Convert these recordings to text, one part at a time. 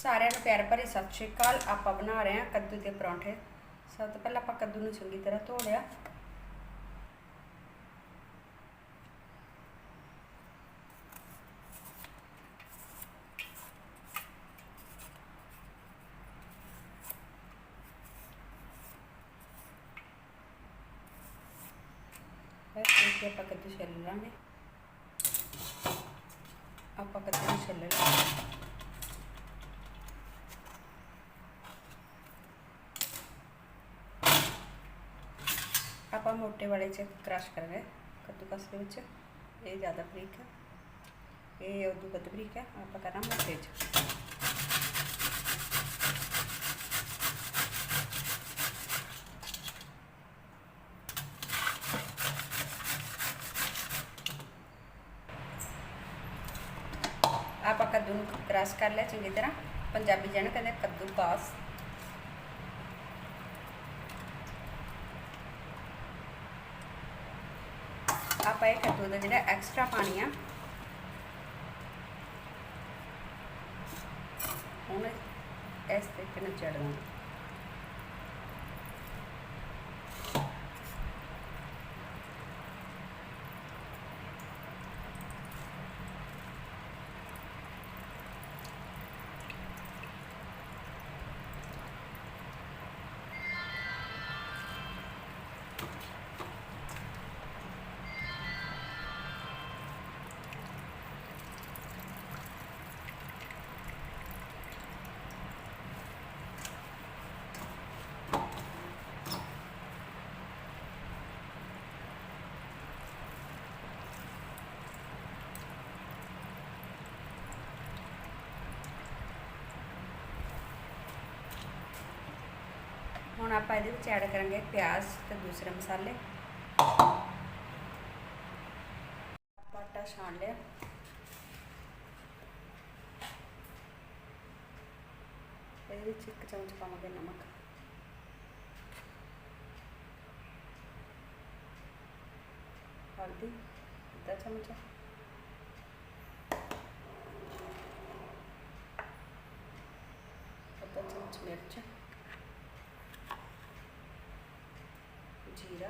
ਸਾਰਿਆਂ ਨੂੰ ਪਿਆਰ ਭਰੀ ਸਤਿ ਸ਼੍ਰੀ ਅਕਾਲ। ਆਪਾਂ ਬਣਾ ਰਹੇ ਹਾਂ ਕੱਦੂ ਦੇ ਪਰੌਂਠੇ। ਸਭ ਤੋਂ ਪਹਿਲਾਂ ਆਪਾਂ ਕੱਦੂ ਨੂੰ ਚੰਗੀ ਤਰ੍ਹਾਂ ਧੋ ਲਿਆ। ਇਸ ਤੇ ਆਪਾਂ ਕੱਦੂ ਛਿੱਲ ਲਾਂਗੇ। ਆਪਾਂ ਕੱਦੂ ਨੂੰ ਛਿੱਲ ਲਿਆ ਆਪਾਂ ਮੋਟੇ ਵਾਲੇ ਚ ਕ੍ਰਸ਼ ਕਰਾਂਗੇ ਕੱਦੂਕਸ ਦੇ ਵਿੱਚ। ਇਹ ਜ਼ਿਆਦਾ ਬਰੀਕ ਹੈ। ਇਹ ਉਦੋਂ ਵੱਧ ਬਰੀਕ ਹੈ। ਆਪਾਂ ਕਰਨਾ ਮੋਟੇ ਚ। ਆਪਾਂ ਕੱਦੂ ਨੂੰ ਕ੍ਰਸ਼ ਕਰ ਲਿਆ ਚੰਗੀ ਤਰ੍ਹਾਂ। ਪੰਜਾਬੀ ਜਣ ਕਹਿੰਦੇ ਕੱਦੂ ਕਾਸ ਆਪਾਂ ਇਹ ਕੱਦੂ ਦਾ ਜਿਹੜਾ ਐਕਸਟਰਾ ਪਾਣੀ ਆ। ਹੁਣ ਇਸ ਤਰੀਕੇ ਨਾਲ ਚੜਨਾ ਹੁਣ ਆਪਾਂ ਇਹਦੇ ਵਿੱਚ ਐਡ ਕਰਾਂਗੇ ਪਿਆਜ਼ ਤੇ ਦੂਸਰੇ ਮਸਾਲੇ। ਆਟਾ ਛਾਣ ਲਿਆ। ਇਹਦੇ ਵਿੱਚ ਇੱਕ ਚਮਚ ਪਾਵਾਂਗੇ ਨਮਕ। ਹਲਦੀ, ਅੱਧਾ ਚਮਚ। ਅੱਧਾ ਚਮਚ ਮਿਰਚ। ਜੀਰਾ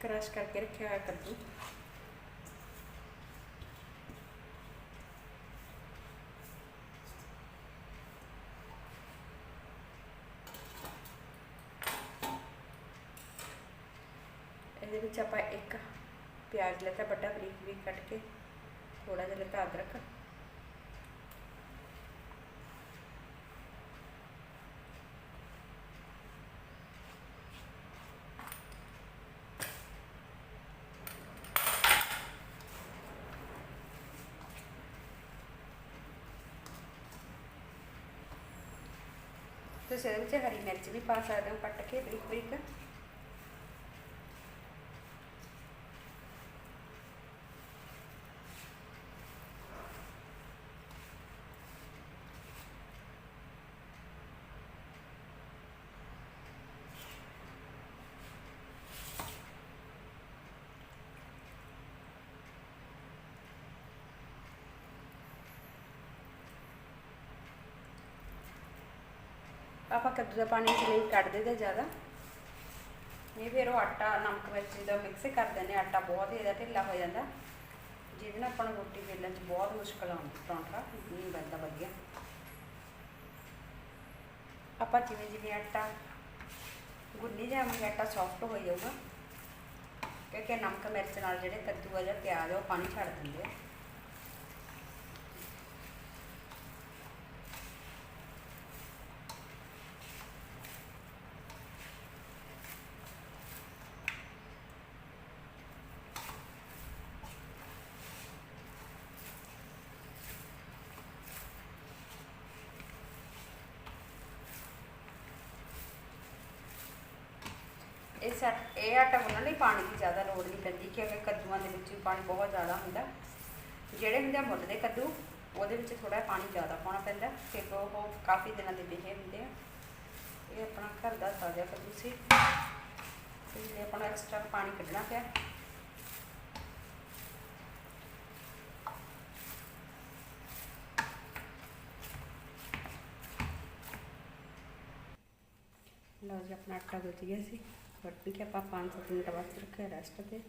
ਕ੍ਰਸ਼ ਕਰਕੇ ਰੱਖਿਆ ਹੋਇਆ ਕੱਦੂ ਇਹਦੇ ਵਿੱਚ ਆਪਾਂ ਇੱਕ ਪਿਆਜ਼ ਲੈਤਾ ਵੱਡਾ ਬਰੀਕ ਬਰੀਕ ਕੱਟ ਕੇ ਥੋੜਾ ਜਿਹਾ ਲੈਤਾ ਅਦਰਕ ਤੁਸੀਂ ਇਹਦੇ ਵਿੱਚ ਹਰੀ ਮਿਰਚ ਵੀ ਪਾ ਸਕਦੇ ਹੋ, ਕੱਟ ਕੇ ਬਰੀਕ ਬਰੀਕ। ਆਪਾਂ ਕੱਦੂ ਦਾ ਪਾਣੀ ਇਸ ਲਈ ਕੱਢ ਦਿੰਦੇ ਜ਼ਿਆਦਾ। ਇਹ ਫਿਰ ਉਹ ਆਟਾ, ਨਮਕ, ਮਿਰਚ ਦਾ ਮਿਕਸ ਕਰ ਦਿੰਦੇ ਆਟਾ ਬਹੁਤ ਹੀ ਇਹਦਾ ਢਿੱਲਾ ਹੋ ਜਾਂਦਾ। ਜਿਹਦੇ ਨਾਲ ਆਪਾਂ ਨੂੰ ਰੋਟੀ ਵੇਲਣ 'ਚ ਬਹੁਤ ਮੁਸ਼ਕਲ ਆਉਂਦੀ, ਪਰੌਂਠਾ। ਨਹੀਂ ਬਣਦਾ ਵਧੀਆ। ਆਪਾਂ ਜਿਵੇਂ ਜਿਵੇਂ ਆਟਾ, ਗੁੰਨੀ ਜਾਵਾਂਗੇ ਆਟਾ ਸੌਫਟ ਹੋ ਜਾਊਗਾ ਕਿਉਂਕਿ ਨਮਕ, ਮਿਰਚ ਨਾਲ ਜਿਹੜੇ ਕੱਦੂ ਆ ਜਾਂ ਪਿਆਜ਼ ਉਹ ਪਾਣੀ ਛੱਡ ਦਿੰਦੇ ਆ। ਇਹ ਸੈਟ ਇਹ ਆਟਾ ਗੁੰਨਣ ਲਈ ਪਾਣੀ ਦੀ ਜ਼ਿਆਦਾ ਲੋੜ ਨਹੀਂ ਪੈਂਦੀ, ਕਿਉਂਕਿ ਕੱਦੂਆਂ ਦੇ ਵਿੱਚ ਵੀ ਪਾਣੀ ਬਹੁਤ ਜ਼ਿਆਦਾ ਹੁੰਦਾ। ਜਿਹੜੇ ਹੁੰਦੇ ਆ ਮੁੱਲ ਦੇ ਕੱਦੂ, ਉਹਦੇ ਵਿੱਚ ਥੋੜਾ ਪਾਣੀ ਜ਼ਿਆਦਾ ਪਾਉਣਾ ਪੈਂਦਾ ਕਿਉਂਕਿ ਉਹ ਕਾਫੀ ਦਿਨਾਂ ਦੇ ਬਿਜੇ ਹੁੰਦੇ ਆ। ਇਹ ਆਪਣਾ ਘਰ ਦਾ ਤਾਜ਼ਾ ਕੱਦੂ ਸੀ। ਤੇ ਇਹ ਆਪਣਾ ਐਕਸਟਰਾ ਪਾਣੀ ਕੱਢਣਾ ਪਿਆ। ਲਓ ਜੀ, ਆਪਣਾ ਆਟਾ ਗੁੱਝ ਗਿਆ ਸੀ। ਵੱਟ ਕੇ ਆਪਾਂ 5-7 ਮਿੰਟ ਵਾਸਤੇ ਰੱਖਿਆ ਰੈਸਟ ਤੇ।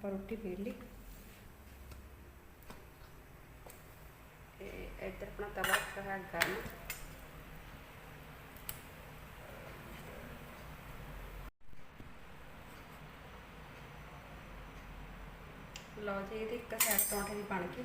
ਆਪਾਂ ਰੋਟੀ ਵੇਲ ਲਈ। ਤੇ ਇੱਧਰ ਆਪਣਾ ਤਵਾ ਰੱਖਿਆ ਹੋਇਆ ਗਰਮ। ਲਓ ਜੀ, ਇਹਦੀ ਇੱਕ ਸਾਈਡ ਪਰੌਂਠੇ ਦੀ ਬਣ ਗਈ।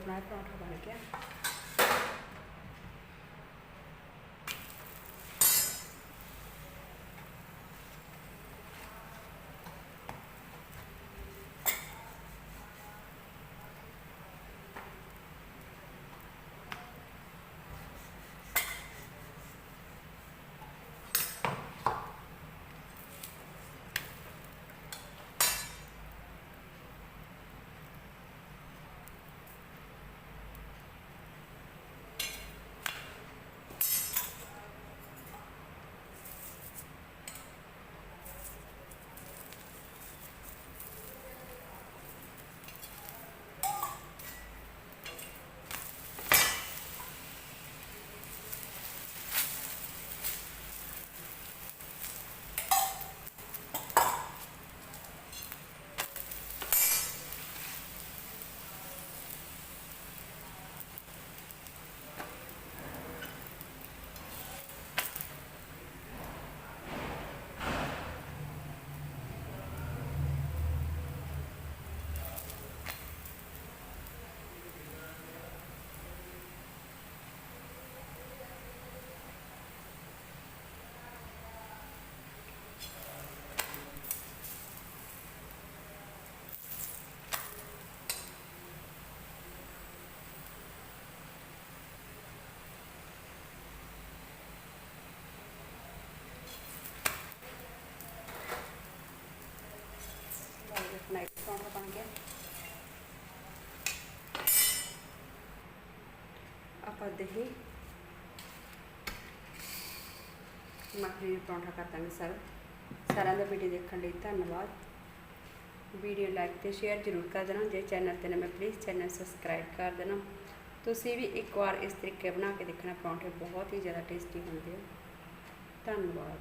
ਆਪਣਾ ਪਰੌਂਠਾ ਬਣ ਗਿਆ ਲਓ ਜੀ ਆਪਣਾ ਇੱਕ ਪਰੌਂਠਾ ਬਣ ਗਿਆ ਆਪਾਂ ਦਹੀਂ ਮੱਖਣੀ ਦਾ ਪਰੌਂਠਾ ਕਰ ਦਾਂਗੇ ਸਰ। ਸਾਰਿਆਂ ਦਾ ਵੀਡੀਓ ਦੇਖਣ ਲਈ ਧੰਨਵਾਦ। ਵੀਡੀਓ ਲਾਈਕ ਤੇ ਸ਼ੇਅਰ ਜ਼ਰੂਰ ਕਰ ਦੇਣਾ। ਜੇ ਚੈਨਲ ਤੇ ਨਵੇਂ ਪਲੀਜ਼ ਚੈਨਲ ਸਬਸਕ੍ਰਾਈਬ ਕਰ ਦੇਣਾ। ਤੁਸੀਂ ਵੀ ਇੱਕ ਵਾਰ ਇਸ ਤਰੀਕੇ ਬਣਾ ਕੇ ਦੇਖਣਾ। ਪਰੌਂਠੇ ਬਹੁਤ ਹੀ ਜ਼ਿਆਦਾ ਟੇਸਟੀ ਹੁੰਦੇ ਆ। ਧੰਨਵਾਦ।